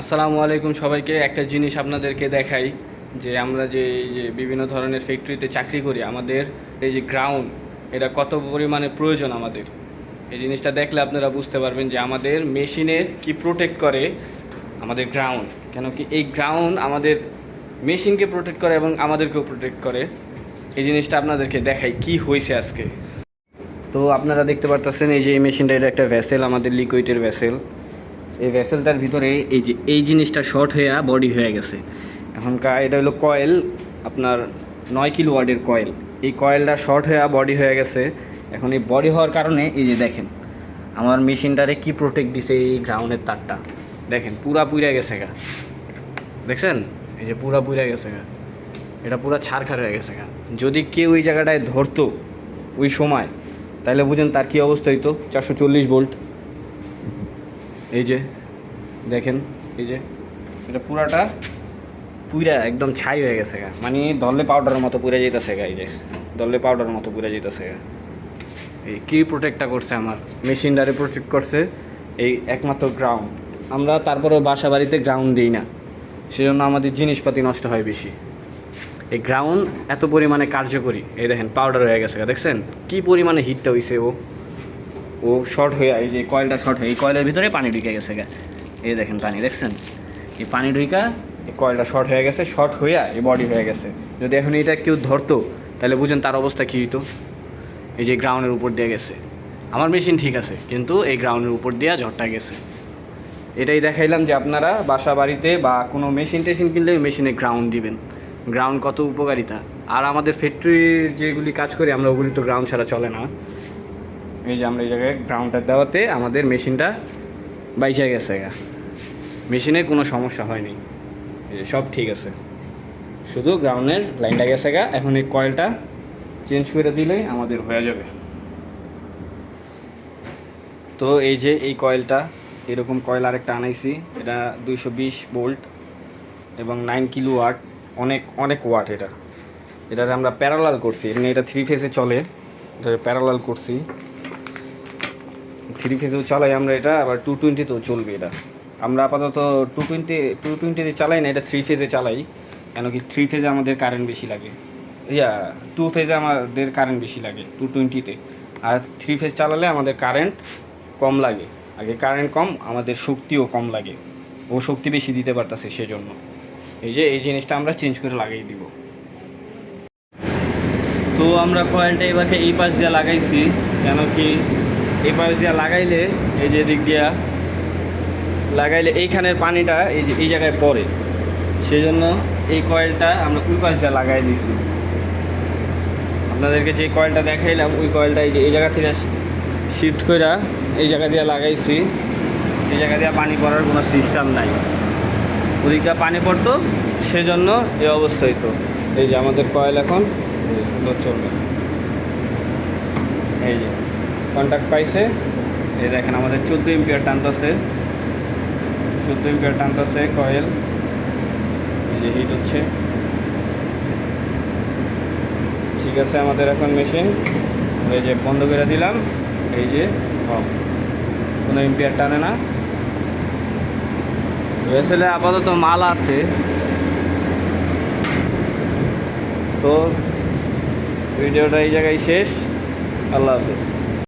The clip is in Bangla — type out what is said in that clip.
আসসালামু আলাইকুম সবাইকে। একটা জিনিস আপনাদেরকে দেখাই, যে আমরা যে বিভিন্ন ধরনের ফ্যাক্টরিতে চাকরি করি, আমাদের এই যে গ্রাউন্ড এটা কত পরিমাণে প্রয়োজন আমাদের? এই জিনিসটা দেখলে আপনারা বুঝতে পারবেন যে আমাদের মেশিনের কি প্রোটেক্ট করে আমাদের গ্রাউন্ড কেন কি এই গ্রাউন্ড আমাদের মেশিনকে প্রোটেক্ট করে এবং আমাদেরকেও প্রোটেক্ট করে। এই জিনিসটা আপনাদেরকে দেখাই কি হয়েছে আজকে। তো আপনারা দেখতে পারতেছেন, এই যে এই মেশিনটা, এটা একটা ভ্যাসেল আমাদের লিকুইডের ভ্যাসেল এই ভ্যাসেলটার ভিতরে এই যে, এই জিনিসটা শর্ট হয়ে বডি হয়ে গেছে। এখনকার এটা হলো কয়েল আপনার নয় কিলো ওয়ার্ডের কয়েল এই কয়েলটা শর্ট হয়ে বডি হয়ে গেছে। এখন এই বডি হওয়ার কারণে, এই যে দেখেন, আমার মেশিনটারে কি প্রোটেক্ট দিছে এই গ্রাউন্ডের তারটা। দেখেন, পুরা পুইরা গেছে গা। দেখছেন? এই যে পুরা পুইরা গেছে গা। এটা পুরা ছাড়খাড় হয়ে গেছে গা। যদি কেউ ওই জায়গাটায় ধরতো ওই সময়, তাহলে বুঝেন তার কী অবস্থা হইতো? চারশো চল্লিশ ভোল্ট এই যে দেখেন এই যে। এটা পুরাটা পুরা একদম ছাই হয়ে গেছে গা। মানে দলে পাউডারের মতো পুরে যেতেছে গা এই যে। দলে পাউডারের মতো পুরে যেতেছে গা। এই কি প্রোটেক্টটা করছে আমার? মেশিনটারে প্রোটেক্ট করছে এই একমাত্র গ্রাউন্ড আমরা তারপরে বাসা বাড়িতে গ্রাউন্ড দিই না। সেজন্য আমাদের জিনিসপাতি নষ্ট হয় বেশি। এই গ্রাউন্ড এত পরিমাণে কার্যকরী। এই দেখেন পাউডার হয়ে গেছে গা, দেখছেন? কি পরিমাণে হিটটা হইছে ও। ও শর্ট হয়ে, এই যে কয়েলটা শর্ট হয়ে, এই কয়েলের ভিতরে পানি ঢুকে গেছে গা। এই দেখেন পানি, দেখছেন? এই পানি ঢুকা এই কয়েলটা শর্ট হয়ে গেছে শর্ট হইয়া এই বডি হয়ে গেছে। যদি এখন এটা কেউ ধরতো, তাহলে বুঝেন তার অবস্থা কী হইতো? এই যে গ্রাউন্ডের উপর দিয়ে গেছে। আমার মেশিন ঠিক আছে, কিন্তু এই গ্রাউন্ডের উপর দিয়ে ঝড়টা গেছে। এটাই দেখাইলাম যে আপনারা বাসা বাড়িতে বা কোনো মেশিন টেশিন কিনলে মেশিনে গ্রাউন্ড দিবেন। গ্রাউন্ড কত উপকারিতা। আর আমাদের ফ্যাক্টরির যেগুলি কাজ করি, আমরা ওগুলি তো গ্রাউন্ড ছাড়া চলে না। এই যে আমরা এই জায়গায় গ্রাউন্ডটা দেওয়াতে আমাদের মেশিনটা বাইচা গেছে গা। মেশিনে কোনো সমস্যা হয়নি। সব ঠিক আছে। শুধু গ্রাউন্ডের লাইনটা গেছে গা, এখন এই কয়েলটা চেঞ্জ করে দিলেই আমাদের হয়ে যাবে। তো এই যে এই কয়েলটা এরকম কয়েল আরেকটা আনাইছি। এটা দুইশো বিশ বোল্ট এবং নাইন কিলো ওয়াট অনেক অনেক ওয়াট এটা। এটার আমরা প্যারালাল করছি। এমনি এটা থ্রি ফেসে চলে। এটা প্যারালাল করছি। থ্রি ফেজেও চালাই আমরা এটা, আবার টু টোয়েন্টিতেও চলবে এটা। আমরা আপাতত টু টোয়েন্টি টু টোয়েন্টিতে চালাই না, এটা থ্রি ফেজে চালাই কেন কি থ্রি ফেজে আমাদের কারেন্ট বেশি লাগে। ইয়া টু ফেজে আমাদের কারেন্ট বেশি লাগে টু টোয়েন্টিতে আর থ্রি ফেজ চালালে আমাদের কারেন্ট কম লাগে। আগে কারেন্ট কম, আমাদের শক্তিও কম লাগে। ও শক্তি বেশি দিতে পারতেছে সেজন্য। এই যে, এই জিনিসটা আমরা চেঞ্জ করে লাগিয়ে দিব। তো আমরা কয়েলটা এবারকে এই পাশ দিয়ে লাগাইছি কেন কি এই পাশ দিয়ে লাগাইলে, এই যে দিক দিয়া, লাগাইলে এইখানের পানিটা এই যে এই জায়গায় পড়ে। সেই জন্য এই কয়েলটা আমরা ওই পাশ দিয়ে লাগাই দিছি। আপনাদেরকে যে কয়েলটা দেখাইলাম, ওই কয়েলটা এই যে এই জায়গা থেকে শিফট করে এই জায়গা দিয়ে লাগাইছি। এই জায়গা দিয়ে পানি পড়ার কোনো সিস্টেম নাই। ওদিকটা পানি পড়তো, সেজন্য এই অবস্থা হইতো এই যে আমাদের কয়েল এখন সুন্দর চলবে। এই যে। কন্ট্যাক্ট পাইছে। এই দেখেন আমাদের চোদ্দ এমপিয়ার টানতেছে। চোদ্দ এমপিয়ার টানতেছে কয়েল এই যে হিট হচ্ছে। ঠিক আছে আমাদের এখন মেশিন এই যে বন্ধ করে দিলাম। এই যে অফ কোনো এম্পিয়ার টানে না। ভেসেলে আপাতত মাল আছে। তো ভিডিওটা এই জায়গায় শেষ। আল্লাহ হাফিজ।